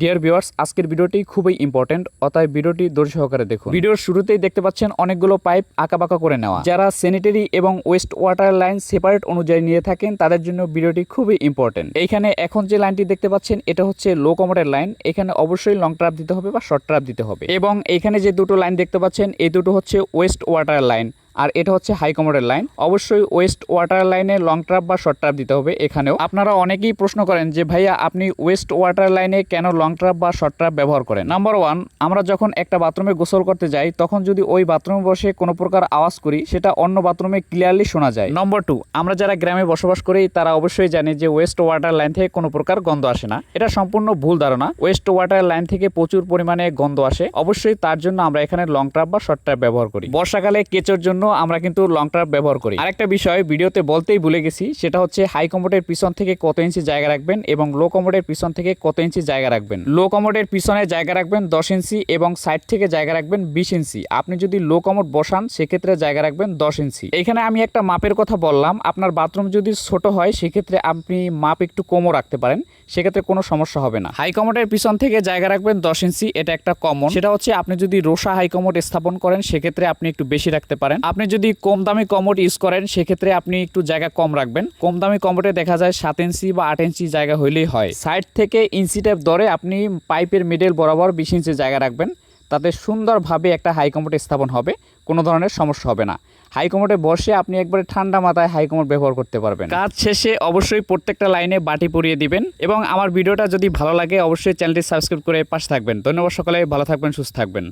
Dear viewers আজকের ভিডিওটি খুবই ইম্পর্টেন্ট অতএব ভিডিওটি ধৈর্য সহকারে দেখুন। ভিডিওর শুরুতেই দেখতে পাচ্ছেন অনেকগুলো পাইপ আঁকাবাঁকা করে নেওয়া। যারা স্যানিটারি এবং ওয়েস্ট ওয়াটার লাইন সেপারেট অনুযায়ী নিয়ে থাকেন, তাদের জন্য ভিডিওটি খুবই ইম্পর্টেন্ট এইখানে এখন যে লাইনটি দেখতে পাচ্ছেন, এটা হচ্ছে লো কমোডের লাইন এখানে অবশ্যই লং ট্রাপ দিতে হবে বা শর্ট ট্রাপ দিতে হবে। এবং এইখানে যে দুটো লাইন দেখতে পাচ্ছেন, এই দুটো হচ্ছে ওয়েস্ট ওয়াটার লাইন আর এটা হচ্ছে হাই কমোডের লাইন অবশ্যই ওয়েস্ট ওয়াটার লাইনে লং ট্রাপ বা শর্ট ট্রাপ দিতে হবে এখানেও। আপনারা অনেকেই প্রশ্ন করেন যে, ভাইয়া, আপনি ওয়েস্ট ওয়াটার লাইনে কেন লং ট্রাপ বা শর্ট ট্রাপ ব্যবহার করেন? নাম্বার ওয়ান আমরা যখন একটা বাথরুমে গোসল করতে যাই, তখন যদি ওই বাথরুমে বসে কোনো প্রকার আওয়াজ করি, সেটা অন্য বাথরুমে ক্লিয়ারলি শোনা যায়। নম্বর টু আমরা যারা গ্রামে বসবাস করি, তারা অবশ্যই জানে যে ওয়েস্ট ওয়াটার লাইন থেকে কোনো প্রকার গন্ধ আসে না। এটা সম্পূর্ণ ভুল ধারণা। ওয়েস্ট ওয়াটার লাইন থেকে প্রচুর পরিমাণে গন্ধ আসে। অবশ্যই তার জন্য আমরা এখানে লং ট্রাপ বা শর্ট ট্রাপ ব্যবহার করি। বর্ষাকালে কেচোর জন্য আমরা কিন্তু লং ট্রাপ ব্যবহার করি। আরেকটা বিষয় ভিডিওতে বলতেই ভুলে গেছি, সেটা হচ্ছে হাই কমোডের পিছন থেকে কত ইঞ্চি জায়গা রাখবেন এবং লো কমোডের পিছন থেকে কত ইঞ্চি জায়গা রাখবেন? লো কমোডের পিছনে জায়গা রাখবেন দশ ইঞ্চি এবং সাইড থেকে জায়গা রাখবেন বিশ ইঞ্চি আপনি যদি লো কমোড বসান, সেক্ষেত্রে জায়গা রাখবেন দশ ইঞ্চি এখানে আমি একটা মাপের কথা বললাম, আপনার বাথরুম যদি ছোট হয়, সেক্ষেত্রে আপনি মাপ একটু কমও রাখতে পারেন, সেক্ষেত্রে কোনো সমস্যা হবে না। হাই কমোডের পিছন থেকে জায়গা রাখবেন দশ ইঞ্চি এটা একটা কমন সেটা হচ্ছে আপনি যদি রোসা হাই কমোড স্থাপন করেন, সেক্ষেত্রে আপনি একটু বেশি রাখতে পারেন। আপনি যদি কম দামি কমোড ইউজ করেন, সেক্ষেত্রে আপনি একটু জায়গা কম রাখবেন। কম দামি কমোডে দেখা যায় সাত ইঞ্চি বা আট ইঞ্চি জায়গা হইলেই হয়। সাইড থেকে ইঞ্চি টেপ ধরে আপনি পাইপের মিডল বরাবর বিশ ইঞ্চি জায়গা রাখবেন। তাতে সুন্দরভাবে একটা হাই কমোড স্থাপন হবে, কোনো ধরনের সমস্যা হবে না। হাই কমোডে বসে আপনি একবারে ঠান্ডা মাথায় হাই কমোড ব্যবহার করতে পারবেন। কাজ শেষে অবশ্যই প্রত্যেকটা লাইনে বাটি পরিয়ে দিবেন এবং আমার ভিডিওটা যদি ভালো লাগে, অবশ্যই চ্যানেলটি সাবস্ক্রাইব করে পাশে থাকবেন। ধন্যবাদ সকালে, ভালো থাকবেন, সুস্থ থাকবেন।